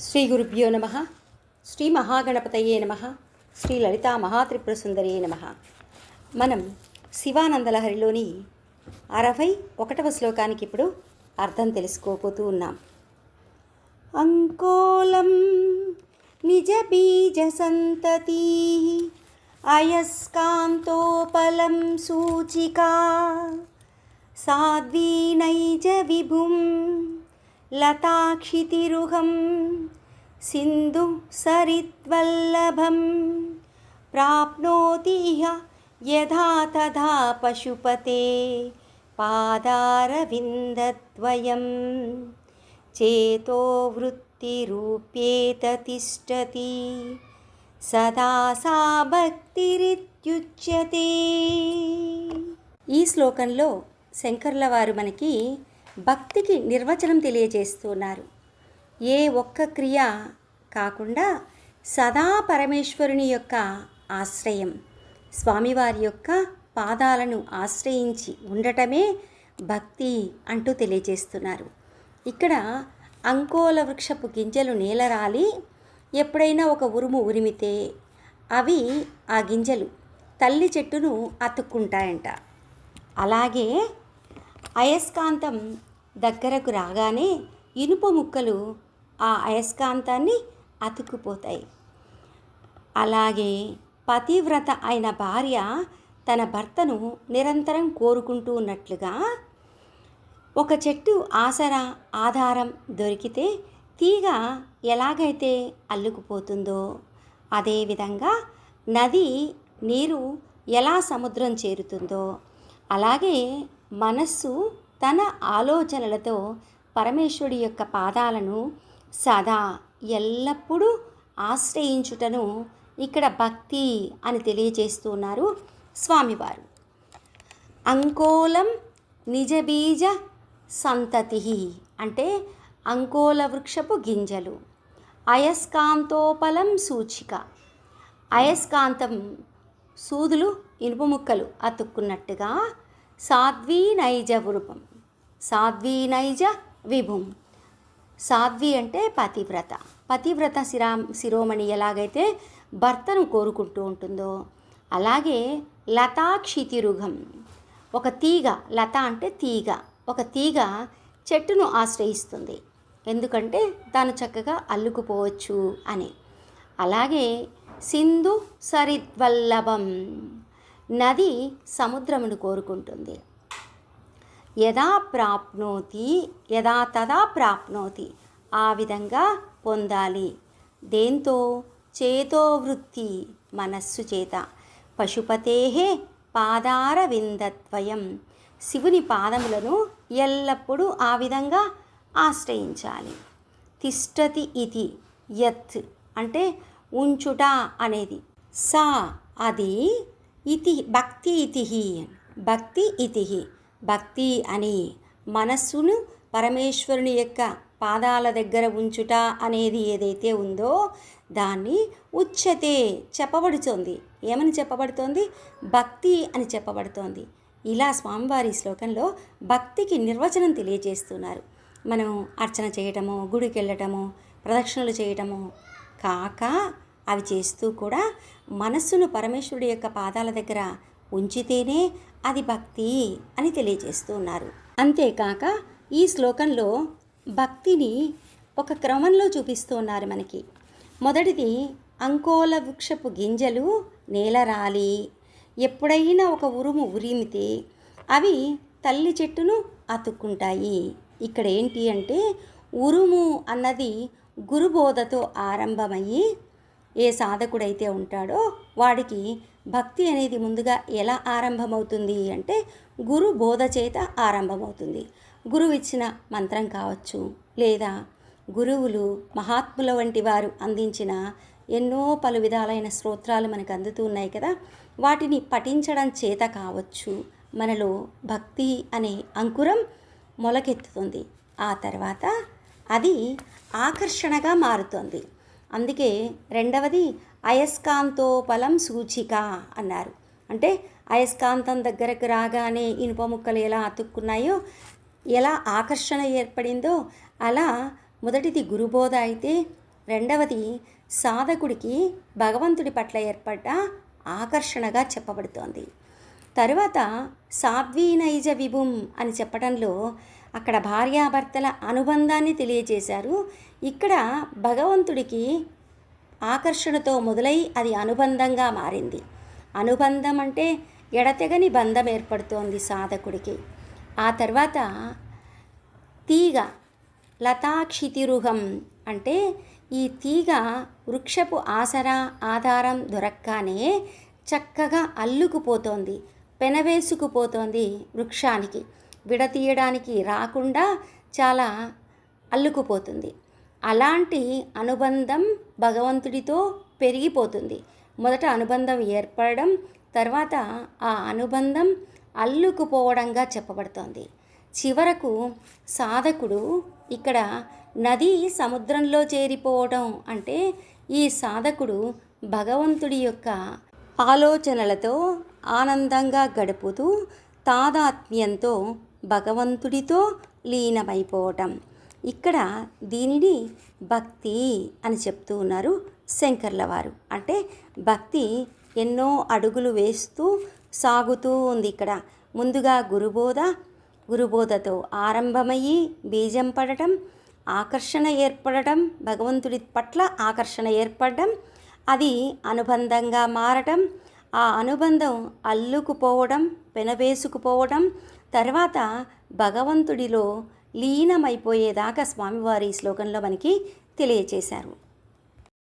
శ్రీ గురుభ్యో నమ. శ్రీ మహాగణపతయే నమ. శ్రీ లలితా మహాత్రిపుర సుందరియే నమ. మనం శివానందలహరిలోని అరవై ఒకటవ శ్లోకానికి ఇప్పుడు అర్థం తెలుసుకోపోతూ ఉన్నాం. అంకోలం నిజ బీజ సంతతి అయస్కాంతోపలం సూచికా సాధ్వీనైజ విభుం లతాక్షితిరుహం సింధు సరిత్వల్లభం ప్రాప్నోతి ఇహ యథా తథా పశుపతే పాదారవిందద్వయం. చేతో వృత్తిరూప్యేత తిష్టతి సదా సా భక్తిరిత్యుచ్యతే. ఈ శ్లోకంలో శంకర్ల వారు మనకి భక్తికి నిర్వచనం తెలియజేస్తున్నారు. ఏ ఒక్క క్రియ కాకుండా సదా పరమేశ్వరుని యొక్క ఆశ్రయం స్వామివారి యొక్క పాదాలను ఆశ్రయించి ఉండటమే భక్తి అంటూ తెలియజేస్తున్నారు. ఇక్కడ అంకోల వృక్షపు గింజలు నేలరాలి ఎప్పుడైనా ఒక ఉరుము ఉరిమితే అవి ఆ గింజలు తల్లి చెట్టును అతుక్కుంటాయంట. అలాగే అయస్కాంతం దగ్గరకు రాగానే ఇనుప ముక్కలు ఆ అయస్కాంతాన్ని అతుక్కుపోతాయి. అలాగే పతివ్రత అయిన భార్య తన భర్తను నిరంతరం కోరుకుంటూ ఉన్నట్లుగా ఒక చెట్టు ఆసరా ఆధారం దొరికితే తీగ ఎలాగైతే అల్లుకుపోతుందో అదేవిధంగా నది నీరు ఎలా సముద్రం చేరుతుందో అలాగే మనస్సు తన ఆలోచనలతో పరమేశ్వరుడి యొక్క పాదాలను సదా ఎల్లప్పుడూ ఆశ్రయించుటను ఇక్కడ భక్తి అని తెలియజేస్తున్నారు స్వామివారు. అంకోలం నిజబీజ సంతతి అంటే అంకోల వృక్షపు గింజలు. అయస్కాంతోపలం సూచిక. అయస్కాంతం సూదులు ఇనుప ముక్కలు అతుక్కున్నట్టుగా సాధ్వీ నైజ రూపం సాధ్వీ నైజ విభుం. సాధ్వి అంటే పతివ్రత. పతివ్రత శిరా శిరోమణి ఎలాగైతే భర్తను కోరుకుంటూ ఉంటుందో అలాగే లతాక్షితిరుగం ఒక తీగ లత అంటే తీగ. ఒక తీగ చెట్టును ఆశ్రయిస్తుంది. ఎందుకంటే తాను చక్కగా అల్లుకుపోవచ్చు అని. అలాగే సింధు సరిద్వల్లభం. నది సముద్రమును కోరుకుంటుంది. యదా ప్రాప్నోతి యదా తదా ప్రాప్నోతి ఆ విధంగా పొందాలి. దేంతో? చేతో వృత్తి మనస్సు చేత. పశుపతే పాదార విందద్వయం శివుని పాదములను ఎల్లప్పుడూ ఆ విధంగా ఆశ్రయించాలి. తిష్టతి ఇది యత్ అంటే ఉంచుట అనేది. సా అది ఇతి భక్తి ఇతిహి భక్తి ఇతిహి. భక్తి అని మనస్సును పరమేశ్వరుని యొక్క పాదాల దగ్గర ఉంచుట అనేది ఏదైతే ఉందో దాన్ని ఉచ్యతే చెప్పబడుతోంది. ఏమని చెప్పబడుతోంది? భక్తి అని చెప్పబడుతోంది. ఇలా స్వామివారి శ్లోకంలో భక్తికి నిర్వచనం తెలియజేస్తున్నారు. మనం అర్చన చేయటము గుడికి వెళ్ళటము ప్రదక్షిణలు చేయటము కాక అవి చేస్తూ కూడా మనస్సును పరమేశ్వరుడి యొక్క పాదాల దగ్గర ఉంచితేనే అది భక్తి అని తెలియజేస్తూ ఉన్నారు. అంతేకాక ఈ శ్లోకంలో భక్తిని ఒక క్రమంలో చూపిస్తూ ఉన్నారు మనకి. మొదటిది అంకోల వృక్షపు గింజలు నేలరాలి. ఎప్పుడైనా ఒక ఉరుము ఉరిమితే అవి తల్లి చెట్టును అతుక్కుంటాయి. ఇక్కడ ఏంటి అంటే ఉరుము అన్నది గురుబోధతో ఆరంభమయ్యి ఏ సాధకుడైతే ఉంటాడో వాడికి భక్తి అనేది ముందుగా ఎలా ఆరంభమవుతుంది అంటే గురు బోధ చేత ఆరంభమవుతుంది. గురువు ఇచ్చిన మంత్రం కావచ్చు లేదా గురువులు మహాత్ముల వంటి వారు అందించిన ఎన్నో పలు విధాలైన స్తోత్రాలు మనకు అందుతూ ఉన్నాయి కదా. వాటిని పఠించడం చేత కావచ్చు మనలో భక్తి అనే అంకురం మొలకెత్తుతుంది. ఆ తర్వాత అది ఆకర్షణగా మారుతుంది. అందుకే రెండవది అయస్కాంతోపలం సూచిక అన్నారు. అంటే అయస్కాంతం దగ్గరకు రాగానే ఇనుప ముక్కలు ఎలా అతుక్కున్నాయో ఎలా ఆకర్షణ ఏర్పడిందో అలా మొదటిది గురుబోధ అయితే రెండవది సాధకుడికి భగవంతుడి పట్ల ఏర్పడ్డ ఆకర్షణగా చెప్పబడుతోంది. తరువాత సాధ్వీనైజ విభుం అని చెప్పడంలో అక్కడ భార్యాభర్తల అనుబంధాన్ని తెలియజేశారు. ఇక్కడ భగవంతుడికి ఆకర్షణతో మొదలై అది అనుబంధంగా మారింది. అనుబంధం అంటే ఎడతెగని బంధం ఏర్పడుతోంది సాధకుడికి. ఆ తర్వాత తీగ లతాక్షితిరుహం అంటే ఈ తీగ వృక్షపు ఆసరా ఆధారం దొరక్కానే చక్కగా అల్లుకుపోతోంది పెనవేసుకుపోతోంది వృక్షానికి. విడతీయడానికి రాకుండా చాలా అల్లుకుపోతుంది. అలాంటి అనుబంధం భగవంతుడితో పెరిగిపోతుంది. మొదట అనుబంధం ఏర్పడడం తర్వాత ఆ అనుబంధం అల్లుకుపోవడంగా చెప్పబడుతోంది. చివరకు సాధకుడు ఇక్కడ నది సముద్రంలో చేరిపోవడం అంటే ఈ సాధకుడు భగవంతుడి యొక్క ఆలోచనలతో ఆనందంగా గడుపుతూ తాదాత్మ్యంతో భగవంతుడితో లీనమైపోవటం. ఇక్కడ దీనిని భక్తి అని చెప్తూ ఉన్నారు శంకర్ల వారు. అంటే భక్తి ఎన్నో అడుగులు వేస్తూ సాగుతూ ఉంది ఇక్కడ. ముందుగా గురుబోధ గురుబోధతో ఆరంభమయ్యి బీజం పడటం ఆకర్షణ ఏర్పడటం భగవంతుడి పట్ల ఆకర్షణ ఏర్పడడం అది అనుబంధంగా మారటం ఆ అనుబంధం అల్లుకుపోవడం పెనవేసుకుపోవడం తర్వాత భగవంతుడిలో లీనమైపోయేదాకా స్వామివారి ఈ శ్లోకంలో మనకి తెలియచేశారు.